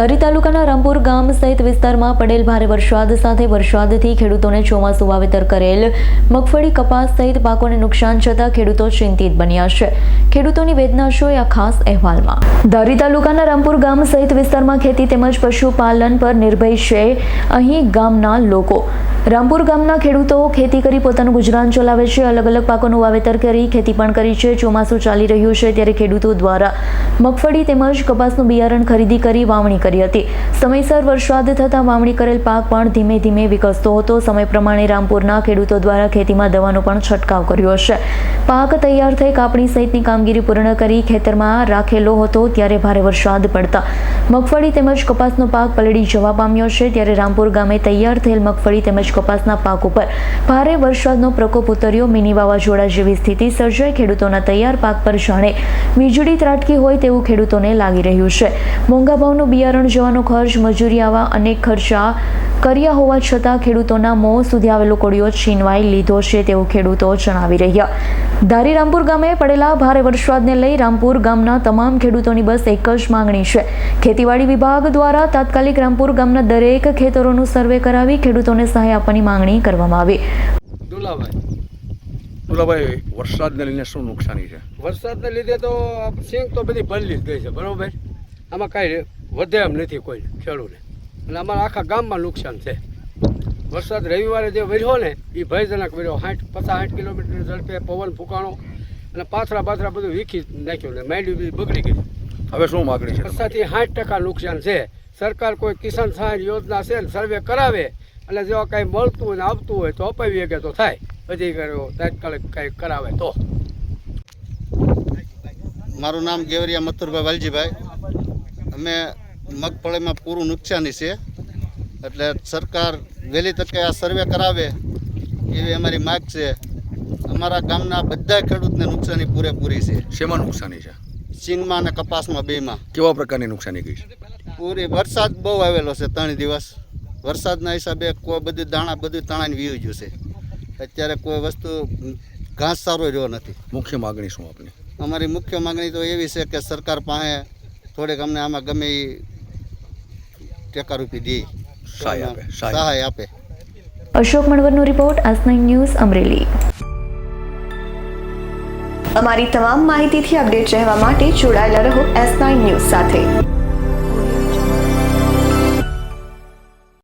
ધારી તાલુકાના રામપુર ગામ સહિત વિસ્તારમાં પડેલ ભારે વરસાદ સાથે વરસાદથી ખેડૂતોને ચોમાસું વાવેતર કરેલ મગફળી કપાસ સહિત પાકોને નુકસાન છતાં ખેડૂતો ચિંતિત બન્યા છે. ખેડૂતોની વેદના જોઈ આ ખાસ અહેવાલમાં. ધારી તાલુકાના રામપુર ગામ સહિત વિસ્તારમાં ખેતી તેમજ પશુપાલન પર નિર્ભય છે અહીં ગામના લોકો. રામપુર ગામના ખેડૂતો ખેતી કરી પોતાનું ગુજરાન ચલાવે છે અલગ અલગ પાકોનું વાવેતર કરી ખેતી પણ કરી છે, ચોમાસું ચાલી રહ્યું છે ત્યારે ખેડૂતો દ્વારા મગફળી તેમજ કપાસનું બિયારણ ખરીદી કરી વાવણી કરી હતી. સમયસર વરસાદ થતાં વાવણી કરેલ પાક પણ ધીમે ધીમે વિકસતો હતો. સમય પ્રમાણે રામપુરના ખેડૂતો દ્વારા ખેતીમાં દવાનો પણ છંટકાવ કર્યો છે પાક તૈયાર થઈ કાપણી સહિતની કામગીરી પૂર્ણ કરી ખેતરમાં રાખેલો હતો ત્યારે ભારે વરસાદ પડતા મગફળી તેમજ કપાસનો પાક પલળી જવા પામ્યો છે. ત્યારે રામપુર ગામે તૈયાર થયેલ મગફળી તેમજ કપાસના પાક ઉપર ભારે વરસાદનો પ્રકોપ ઉતર્યો. મિની વાવાઝોડા જેવી સ્થિતિ સર્જાઈ. ખેડૂતોના તૈયાર પાક પર જાણે વીજળી ત્રાટકી હોય તેવું ખેડૂતોને લાગી રહ્યું છે. મોંઘા ભાવનું બિયારણ જવાનો ખર્ચ, મજૂરી આવા અનેક ખર્ચા કર્યા હોવા છતાં ખેડૂતોના મોં સુધી આવેલો કોળિયો છીનવાઈ લીધો છે તેવું ખેડૂતો જણાવી રહ્યા. ધારી રામપુર ગામે પડેલા ભારે વરસાદને લઈ રામપુર ગામના તમામ ખેડૂતોની બસ એક જ માંગણી છે. ખેતીવાડી વિભાગ દ્વારા તાત્કાલિક રામપુર ગામના દરેક ખેતરોનું સર્વે કરાવી ખેડૂતોને સહાય આપવાની માંગણી કરવામાં આવી. દુલાભાઈ. વરસાદને લઈને શું નુકસાની છે? વરસાદને લીધે તો સિંગ તો બધી ભરલી જ ગઈ છે બરોબર? આમાં કાંઈ વધે એમ નથી કોઈ ખેડૂને. અને અમારા આખા ગામમાં નુકસાન છે. વરસાદ રવિવારે જે વર્યો ને એ ભયજનક વર્યો સાઠ પચાસ સાઠ કિલોમીટર ઝડપે પવન ફૂંકાણો અને પાથરા પાથરા બધું વીખી નાખ્યું ને માંડવી બી બગડી ગઈ હવે શું માગણી છે? વરસાદથી સાઠ ટકા નુકસાન છે. સરકાર કોઈ કિસાન સહાય યોજના છે ને સર્વે કરાવે અને જો કાંઈ મળતું હોય ને આવતું હોય તો અપાવી શકે તો થાય. અધિકારીઓ તાત્કાલિક કાંઈ કરાવે તો. મારું નામ ગેવરિયા મથુરભાઈ વાલજીભાઈ. અમે મગફળીમાં પૂરું નુકસાની છે. એટલે સરકાર વહેલી તકે આ સર્વે કરાવે એવી અમારી માગ છે. અમારા ગામના બધા ખેડૂતને નુકસાની પૂરેપૂરી છે. શેમાં નુકસાની છે? સિંગમાં અને કપાસમાં બેમાં. કેવા પ્રકારની નુકસાની ગઈ છે? પૂરી વરસાદ બહુ આવેલો છે ત્રણ દિવસ. વરસાદના હિસાબે કોઈ બધું દાણા બધું તણાઈને વીયું ગયું છે. અત્યારે કોઈ વસ્તુ ઘાસ સારો રહ્યો નથી. મુખ્ય માગણી શું આપની? અમારી મુખ્ય માંગણી તો એવી છે કે સરકાર પાસે થોડીક અમને આમાં ગમે એ ટેકારૂપી દે. સહાય આપે સહાય આપે. અશોક મણવરનો રિપોર્ટ આજ નાઇન ન્યૂઝ અમરેલી. અમારી તમામ માહિતીથી અપડેટ રહેવા માટે જોડાયેલા રહો એસ નાઇન ન્યૂઝ સાથે.